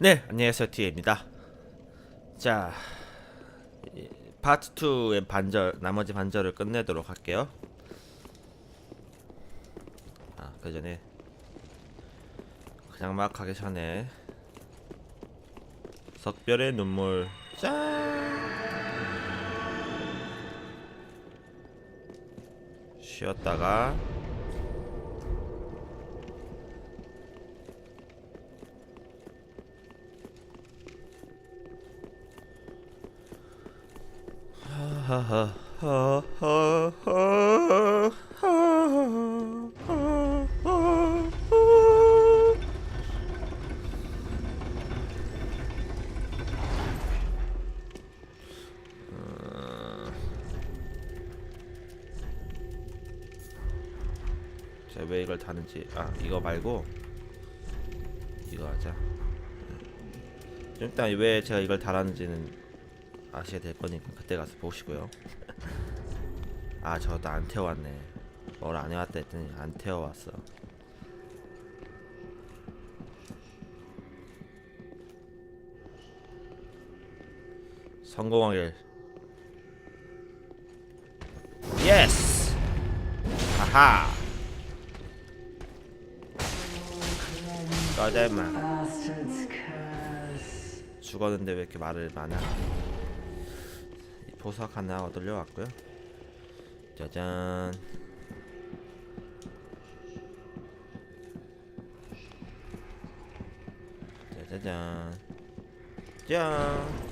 네, 안녕하세요. 티에입니다. 자, 이 파트 2의 반절, 나머지 반절을 끝내도록 할게요. 아, 그 전에 그냥 막 하기 전에 석별의 눈물 짠 쉬었다가 자, 왜 이걸 다는지. 아 이거 말고 이거 하자. 좀 이따 왜 제가 이걸 달았는지는 아시게 될 거니까 그때 가서 보시고요. 아 저도 안 태워왔네. 뭘 안 해왔다 했더니 안 태워왔어. 성공하길. 예스 하하 curse. 죽었는데 왜 이렇게 말을 많아 이 보석 하나 얻으려 왔고요. 짜잔. 짜자잔. 짠.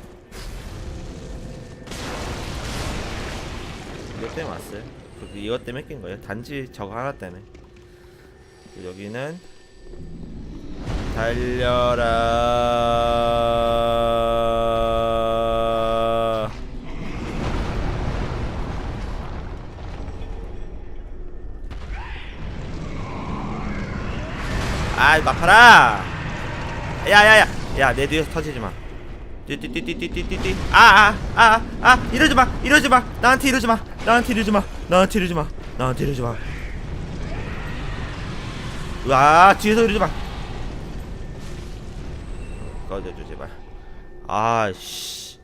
이것 때문에 왔어요. 그 이것 때문에 낀 거예요. 단지 저거 하나 때문에. 여기는 달려라 아이 막하라. 야야야. 야 내 뒤에서 터지지 마. 띠띠띠띠띠띠띠 아아 아 아. 이러지 마. 이러지 마. 나한테 이러지 마. 나한테 이러지 마. 나한테 이러지 마. 나한테 이러지 마. 와 뒤에서 이러지 마. 꺼져줘 제발. 아씨.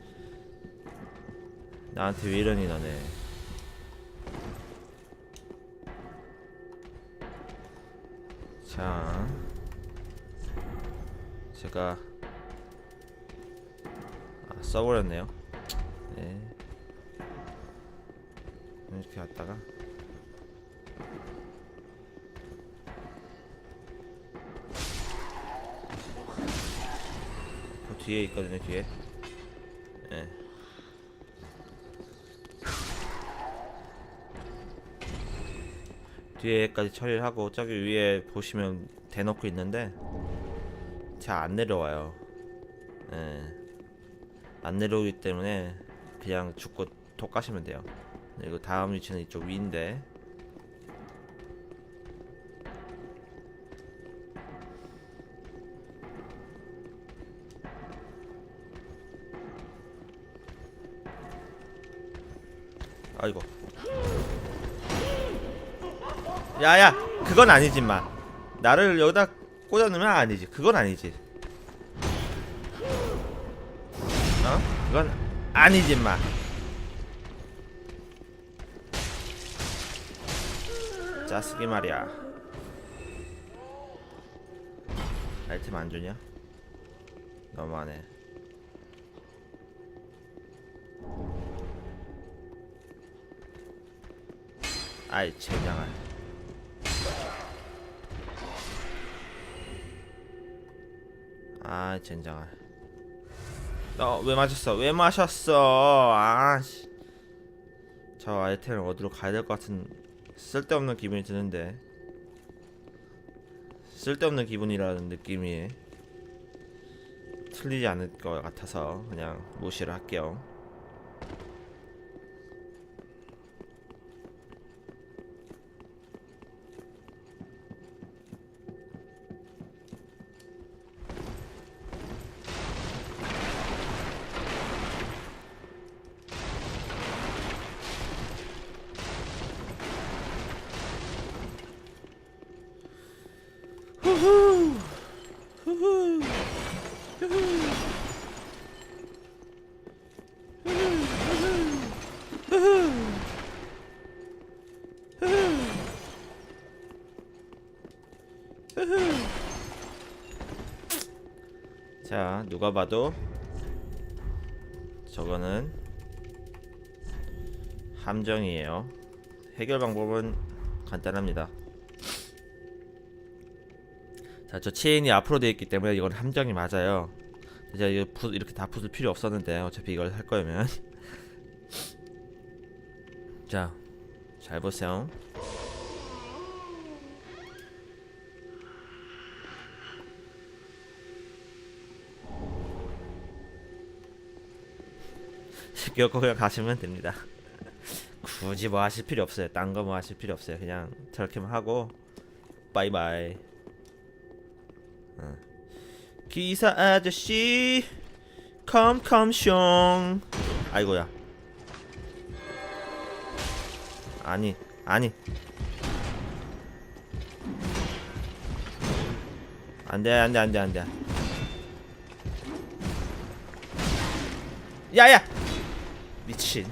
나한테 왜 이러니 너네. 자 제가 아, 써버렸네요. 네. 이렇게 갔다가. 그 뒤에 있거든요 뒤에. 예. 뒤에까지 처리를 하고 저기 위에 보시면 대놓고 있는데 잘 안 내려와요. 예. 안 내려오기 때문에 그냥 죽고 톡 가시면 돼요. 그리고 다음 위치는 이쪽 위인데. 아이고. 야야 그건 아니지 마 나를 여기다 꽂아놓으면 아니지. 그건 아니지. 어? 그건 아니지 마. 짜쓰기 말이야. 아이템 안 주냐? 너무하네. 아이 젠장아 아 젠장아. 너왜 마셨어? 왜 마셨어? 아씨. 저 아이템을 어디로 가야 될 것 같은 쓸데없는 기분이 드는데. 쓸데없는 기분이라는 느낌이 틀리지 않을 것 같아서 그냥 무시를 할게요 자, 누가 봐도 저거는 함정이에요. 해결 방법은 간단합니다. 자, 저 체인이 앞으로 되어 있기 때문에 이건 함정이 맞아요. 이제 이거 부, 이렇게 다 부술 필요 없었는데 어차피 이걸 할 거면 자, 잘 보세요. 기억고 그냥 가시면 됩니다. 굳이 뭐 하실 필요 없어요. 딴 거 뭐 하실 필요 없어요. 그냥 저렇게만 하고 바이바이. 어. 기사 아저씨 컴컴숑. 아이고야. 아니 아니. 안돼 안돼 안돼 안돼. 야야! 미친.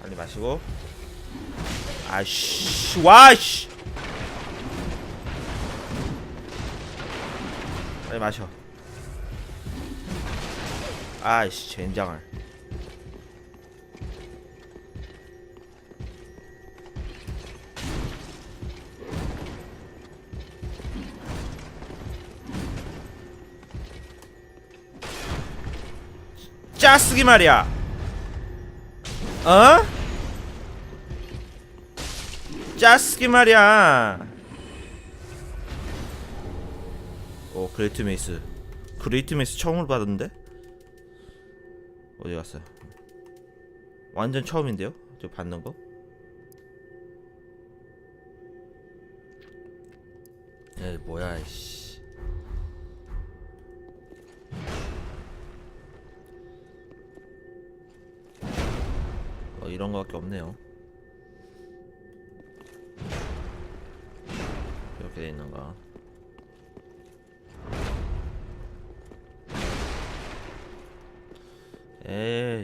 빨리 마시고. 아씨 와씨 빨리 마셔. 아이씨 젠장을. 짜쓰기 말이야. 어? 짜쓰기 말이야 오 그레이트 메이스 그레이트 메이스 처음으로 받았는데? 어디 갔어 완전 처음인데요? 저 받는 거? 에 뭐야 이씨. 어 이런 거밖에 없네요. 이렇게 돼 있는가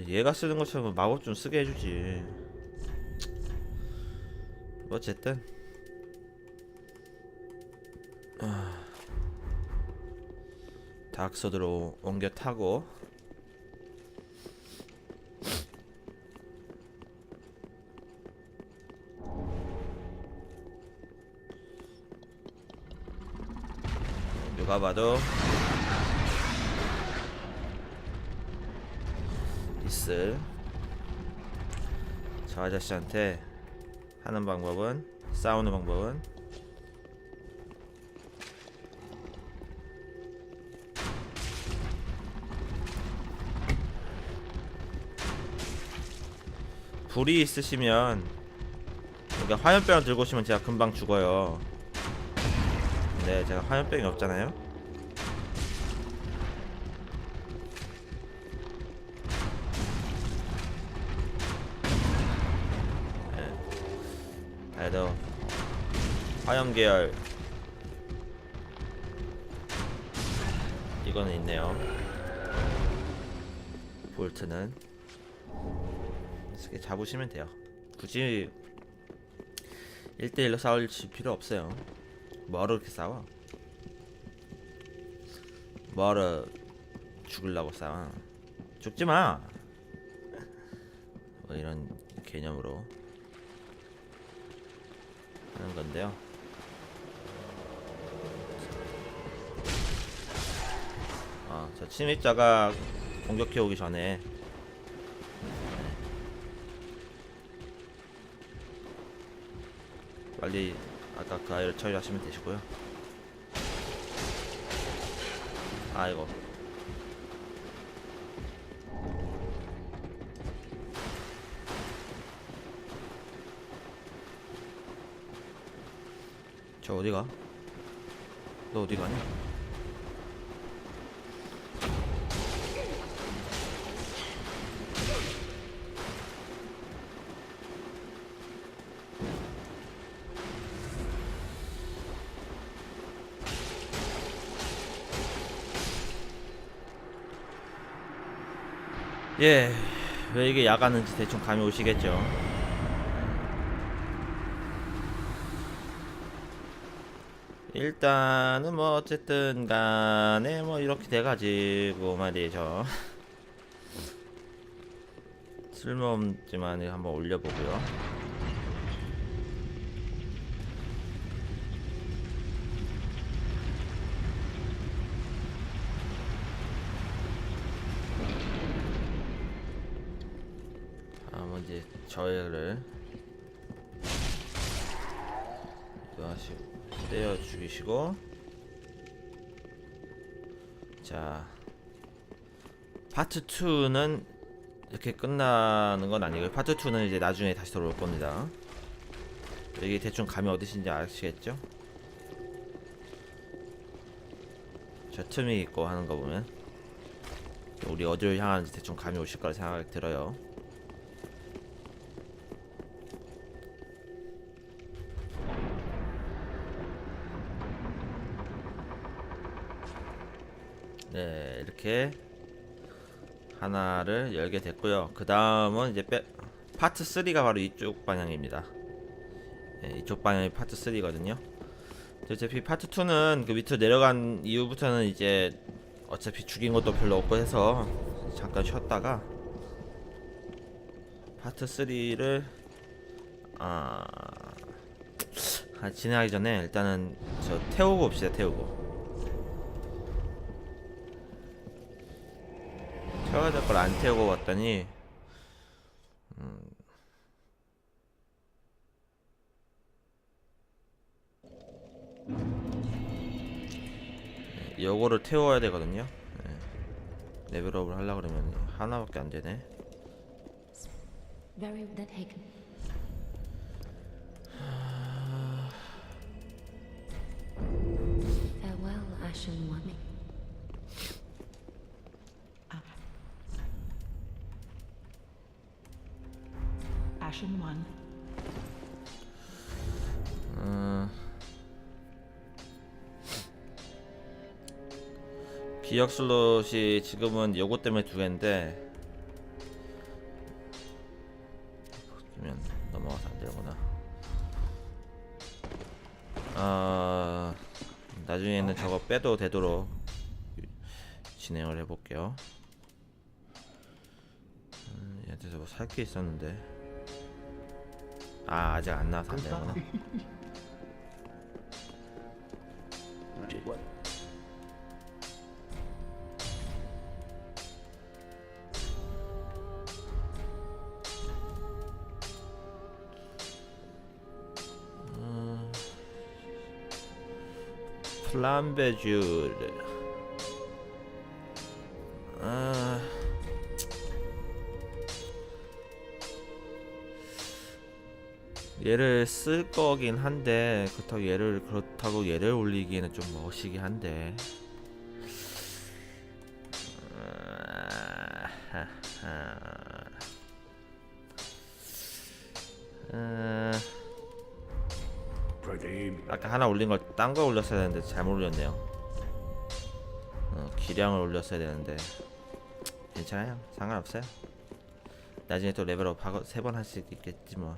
얘가 쓰는 것처럼 마법 좀 쓰게 해주지. 어쨌든. 아, 다크소드로 옮겨 타고. 누가 봐도 있을 저 아저씨한테 하는 방법은 싸우는 방법은 불이 있으시면 그러니까 화염병을 들고 오시면 제가 금방 죽어요. 근데 제가 화염병이 없잖아요. 화염 계열 이거는 있네요. 볼트는 이렇게 잡으시면 돼요. 굳이 1대1로 싸울 필요 없어요. 뭐하러 그렇게 싸워? 뭐하러 죽으려고 싸워? 죽지 마! 뭐 이런 개념으로 하는 건데요. 아, 저 침입자가 공격해 오기 전에 빨리 아까 그 아이를 처리하시면 되시고요. 아이고. 저 어디가? 너 어디 가냐? 예, 왜 이게 야가는지 대충 감이 오시겠죠. 일단은 뭐 어쨌든 간에 뭐 이렇게 돼가지고 말이죠. 쓸모없지만 한번 올려보고요. 저희를 하시고 때려 죽이시고 자 파트 2는 이렇게 끝나는 건 아니고요. 파트 2는 이제 나중에 다시 돌아올 겁니다. 여기 대충 감이 어디신지 아시겠죠? 저 틈이 있고 하는 거 보면 우리 어디로 향하는지 대충 감이 오실 거라 생각이 들어요 이렇게 하나를 열게 됐고요. 그 다음은 이제 빼, 파트 3가 바로 이쪽 방향입니다. 네, 이쪽 방향이 파트 3거든요. 어차피 파트 2는 그 밑으로 내려간 이후부터는 이제 어차피 죽인 것도 별로 없고 해서 잠깐 쉬었다가 파트 3를 아, 아 진행하기 전에 일단은 저 태우고 옵시다 태우고 태워야 될 걸 안 태우고 왔더니 음. 네, 요거를 태워야 되거든요. 네. 레벨업을 하려고 그러면 하나밖에 안 되네. Very Ashen One. 음. 기억 슬롯이 지금은 요거 때문에 두 개인데 그러면 넘어가서 안 되구나. 아 나중에는 저거 빼도 되도록 진행을 해볼게요. 음, 얘한테서 뭐 살 게 있었는데 아 아직 안 나와서 안 되구나. 플람베주르 얘를 쓸 거긴 한데 그렇다고 얘를 그렇다고 얘를 올리기에는 좀 멋이긴 한데 아, 아까 하나 올린 걸 딴 거 올렸어야 되는데 잘못 올렸네요. 어, 기량을 올렸어야 되는데 괜찮아요. 상관없어요. 나중에 또 레벨업 세 번 할 수 있겠지 뭐.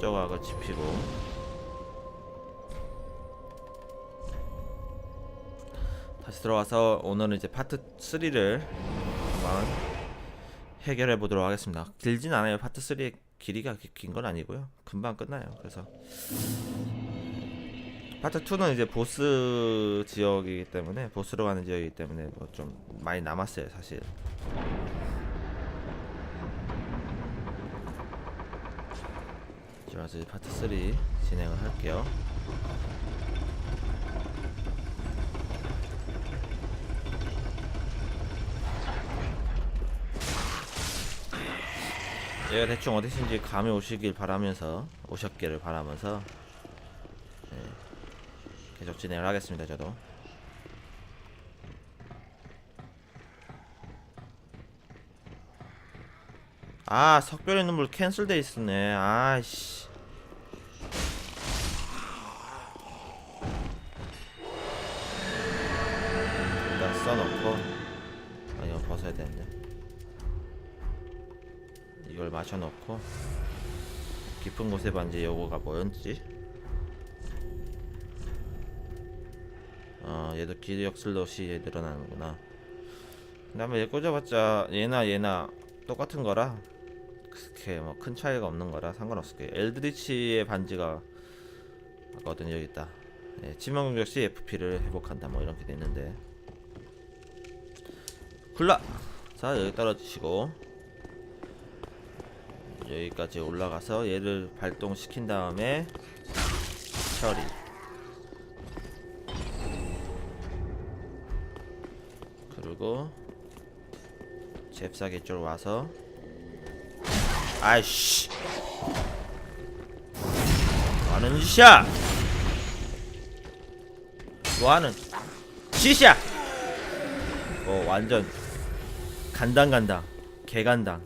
그래서 뼈조각을 집히고 다시 들어와서 오늘은 이제 파트 3를 한번 해결해 보도록 하겠습니다. 길진 않아요. 파트 3의 길이가 긴 건 아니고요. 금방 끝나요. 그래서 파트 2는 이제 보스 지역이기 때문에 보스로 가는 지역이기 때문에 뭐 좀 많이 남았어요, 사실. 이제 파트 3 진행을 할게요. 얘가 대충 어디신지 감이 오시길 바라면서 오셨기를 바라면서 네, 계속 진행을 하겠습니다 저도 아 석별의 눈물 캔슬돼 있었네. 아이씨. 일단 써놓고. 아 이거 벗어야 되는데. 이걸 맞춰놓고. 깊은 곳에 반지 요거가 뭐였지? 어 얘도 기력 슬롯이 늘어나는구나. 그 다음에 얘 꽂아봤자 얘나 얘나 똑같은 거라 그렇게 뭐 큰 차이가 없는 거라 상관없을 거예요. 엘드리치의 반지가 아까 어떤 여기 있다. 예, 치명 공격 시 FP를 회복한다. 뭐 이렇게 돼 있는데. 굴라! 자 여기 떨어지시고. 여기까지 올라가서 얘를 발동시킨 다음에 처리. 그리고 잽싸게 이쪽으로 와서 아이씨. 뭐하는 짓이야? 뭐하는 짓이야? 어 완전 간당간당 개간당.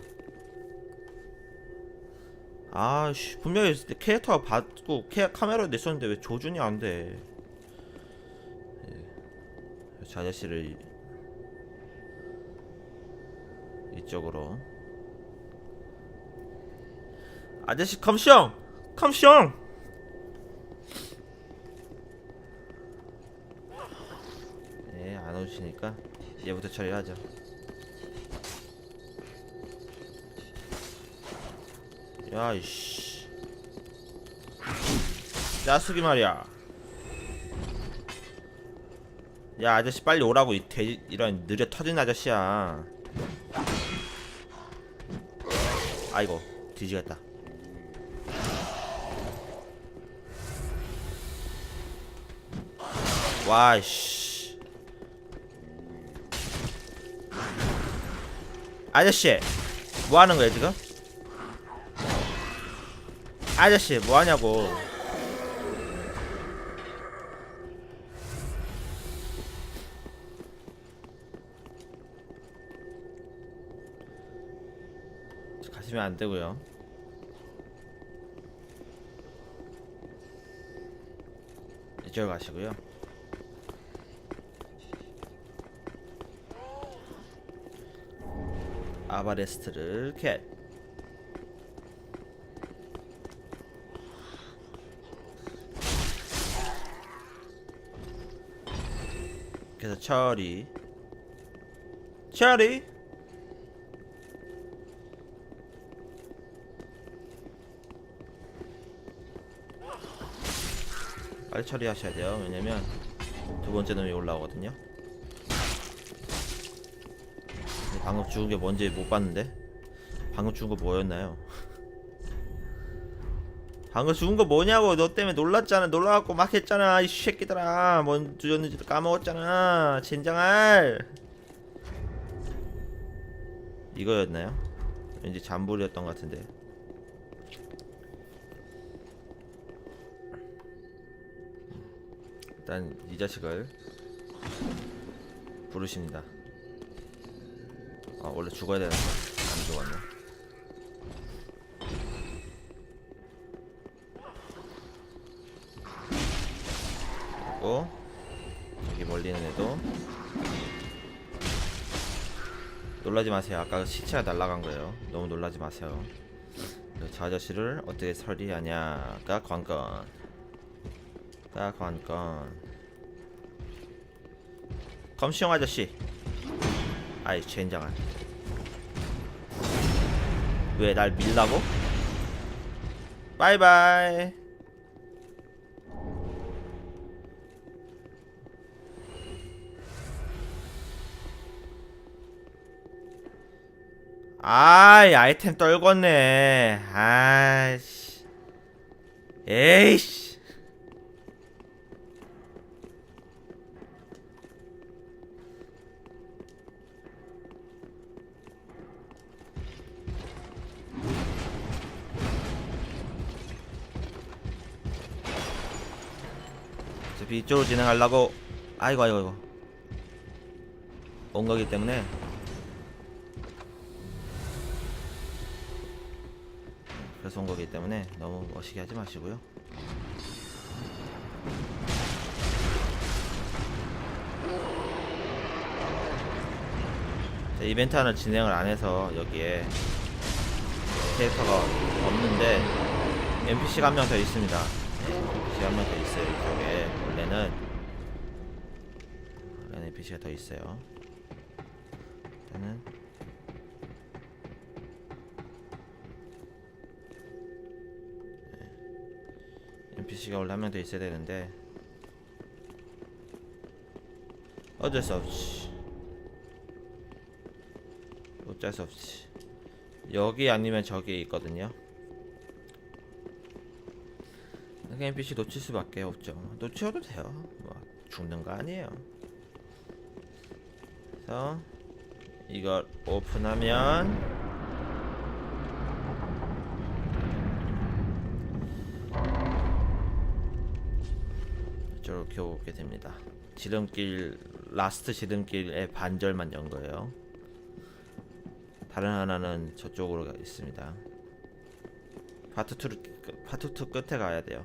아씨 분명히 캐릭터가 받고 캐, 카메라 냈었는데 왜 조준이 안돼? 저 아저씨를 이- 이쪽으로 아저씨 컴숑 컴숑 네 안 오시니까 얘부터 처리하죠. 야이씨. 야수기 말이야. 야 아저씨 빨리 오라고. 이 돼지 이런 느려 터진 아저씨야. 아이고 뒤지겠다 와이씨 아저씨 뭐 하는 거야 지금? 아저씨 뭐 하냐고 가시면 안 되고요. 이쪽 가시고요. 아바레스트를 캣. 그래서 처리. 처리. 빨리 처리하셔야 돼요. 왜냐면 두 번째 놈이 올라오거든요. 방금 죽은 게 뭔지 못 봤는데? 방금 죽은 거 뭐였나요? 방금 죽은 거 뭐냐고. 너 때문에 놀랐잖아. 놀라갖고 막 했잖아. 이 새끼들아. 뭔 주였는지도 까먹었잖아. 젠장할. 이거였나요? 왠지 잠불이었던 것 같은데. 일단 이 자식을 부르십니다. 아 원래 죽어야 되는데 안 죽었네. 그리고 저기 멀리 있는 애도 놀라지 마세요. 아까 그 시체가 날아간 거예요. 너무 놀라지 마세요. 그저 아저씨를 어떻게 처리하냐가 관건. 가 관건. 검시형 아저씨. 아이 젠장아. 왜날 밀라고? 바이바이. 아이 아이템 떨궜네. 아이씨. 에이씨. 이쪽으로 진행하려고. 아이고 아이고 아이고. 온 거기 때문에. 그래서 온 거기 때문에 너무 멋있게 하지 마시고요. 자, 이벤트 하나 진행을 안 해서 여기에 캐릭터가 없는데 NPC가 한 명 더 있습니다 명더 있어요 이쪽에 원래는 NPC가 더 있어요. 일단은 네. NPC가 원래 한 명 더 있어야 되는데 어쩔 수 없지. 어쩔 수 없지. 여기 아니면 저기 있거든요. NPC 놓칠 수밖에 없죠. 놓쳐도 돼요. 뭐 죽는 거 아니에요. 그래서 이걸 오픈하면 이렇게 오게 됩니다. 지름길 라스트 지름길의 반절만 연 거예요. 다른 하나는 저쪽으로 가 있습니다. 파트 2를 파트 2 끝에 가야 돼요.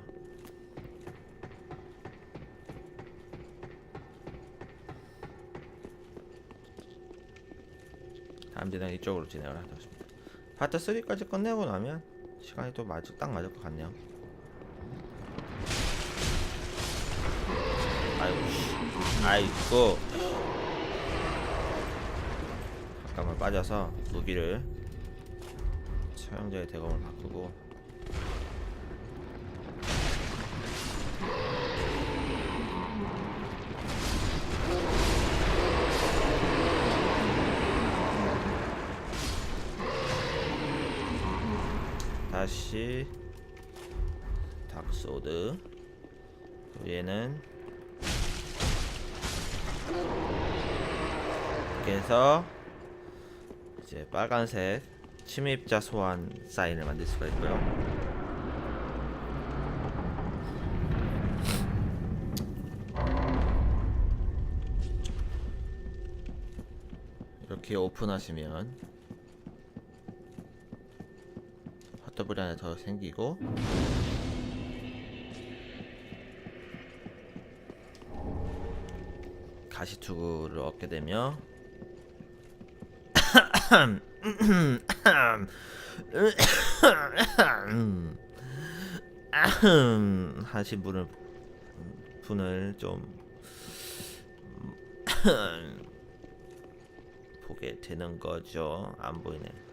진행 이쪽으로 진행을 하겠습니다. 파트 3까지 끝내고 나면 시간이 또 맞을 딱 맞을 것 같네요. 아이고 씨. 아이고 잠깐만 빠져서 무기를 처형자의 대검을 바꾸고 다시 닥소드 얘는 이렇게 해서 이제 빨간색 침입자 소환 사인을 만들 수가 있고요. 이렇게 오픈하시면 핫더블이 하나 더 생기고 가시투구를 얻게 되며 하신 분을 분을 좀 보게 되는 거죠. 안 보이네.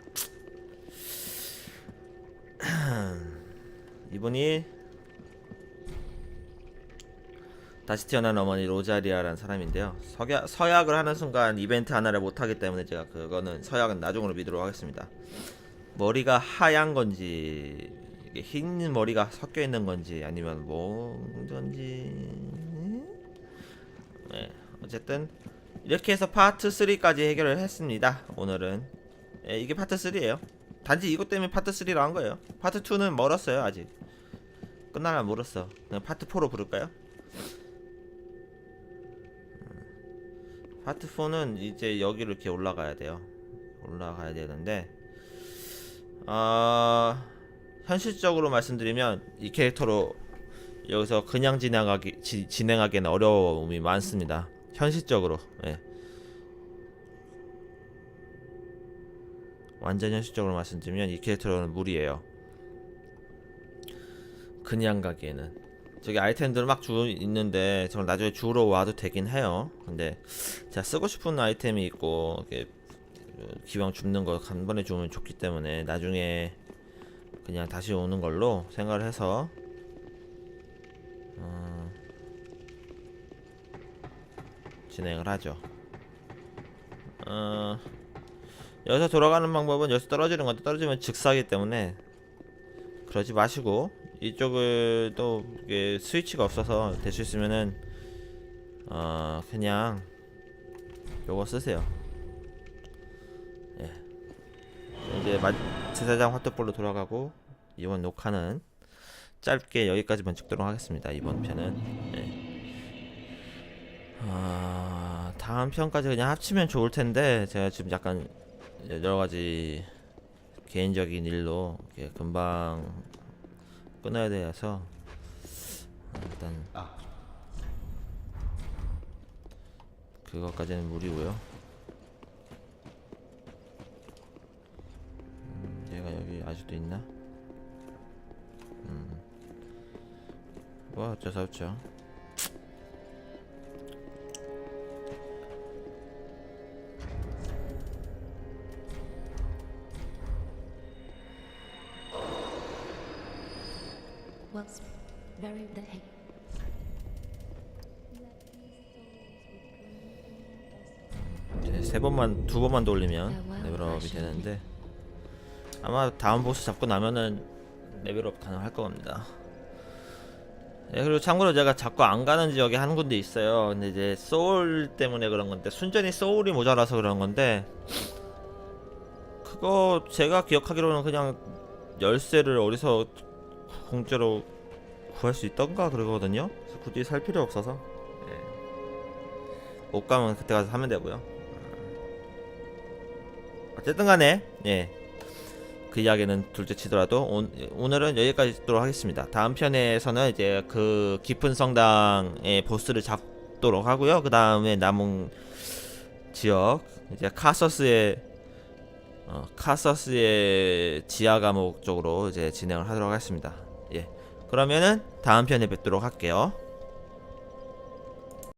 이분이 다시 태어난 어머니 로자리아라는 사람인데요. 서야, 서약을 하는 순간 이벤트 하나를 못 하기 때문에 제가 그거는 서약은 나중으로 미도록 하겠습니다. 머리가 하얀 건지 흰 머리가 섞여 있는 건지 아니면 뭔지 네, 어쨌든 이렇게 해서 파트 3까지 해결을 했습니다. 오늘은 예, 이게 파트 3예요. 단지 이것 때문에 파트 3로 한 거예요. 파트 2는 멀었어요 아직. 끝나면 멀었어. 그냥 파트 4로 부를까요? 파트 4는 이제 여기로 이렇게 올라가야 돼요. 올라가야 되는데 아 현실적으로 말씀드리면 이 캐릭터로 여기서 그냥 진행하기 지, 진행하기에는 어려움이 많습니다. 현실적으로 예. 완전 현실적으로 말씀드리면 이 캐릭터로는 무리예요. 그냥 가기에는 저기 아이템들 막 주 있는데 저걸 나중에 주우러 와도 되긴 해요. 근데 제가 쓰고 싶은 아이템이 있고 이렇게 기왕 줍는 거한 번에 주면 좋기 때문에 나중에 그냥 다시 오는 걸로 생각을 해서 어, 진행을 하죠. 어, 여기서 돌아가는 방법은 여기서 떨어지는 건데 떨어지면 즉사기 때문에 그러지 마시고 이쪽을 또 스위치가 없어서 될 수 있으면은 어 그냥 요거 쓰세요. 예. 이제 마, 제사장 화투볼로 돌아가고 이번 녹화는 짧게 여기까지만 찍도록 하겠습니다. 이번 편은 예. 아 다음 편까지 그냥 합치면 좋을 텐데 제가 지금 약간 여러 가지 개인적인 일로 금방 끊어야 돼서 어, 일단 그것까지는 무리고요. 음, 얘가 여기 아직도 있나? 음. 뭐 어쩔 수 없죠. Very the heck. 이제 세 번만 두 번만 돌리면 레벨업이 되는데 아마 다음 보스 잡고 나면은 레벨업 가능할 겁니다. 예, 그리고 참고로 제가 자꾸 안 가는 지역에 한 군데 있어요. 근데 이제 소울 때문에 그런 건데 순전히 소울이 모자라서 그런 건데 그거 제가 기억하기로는 그냥 열쇠를 어디서 공짜로 구할 수 있던가 그러거든요. 굳이 살 필요 없어서 예. 옷 가면 그때 가서 사면 되고요. 어쨌든 간에 예. 그 이야기는 둘째 치더라도 온, 오늘은 여기까지 듣도록 하겠습니다. 다음 편에서는 이제 그 깊은 성당의 보스를 잡도록 하고요. 그 다음에 남은 지역 이제 카서스의 어, 카서스의 지하 감옥 쪽으로 이제 진행을 하도록 하겠습니다. 예. 그러면은 다음 편에 뵙도록 할게요.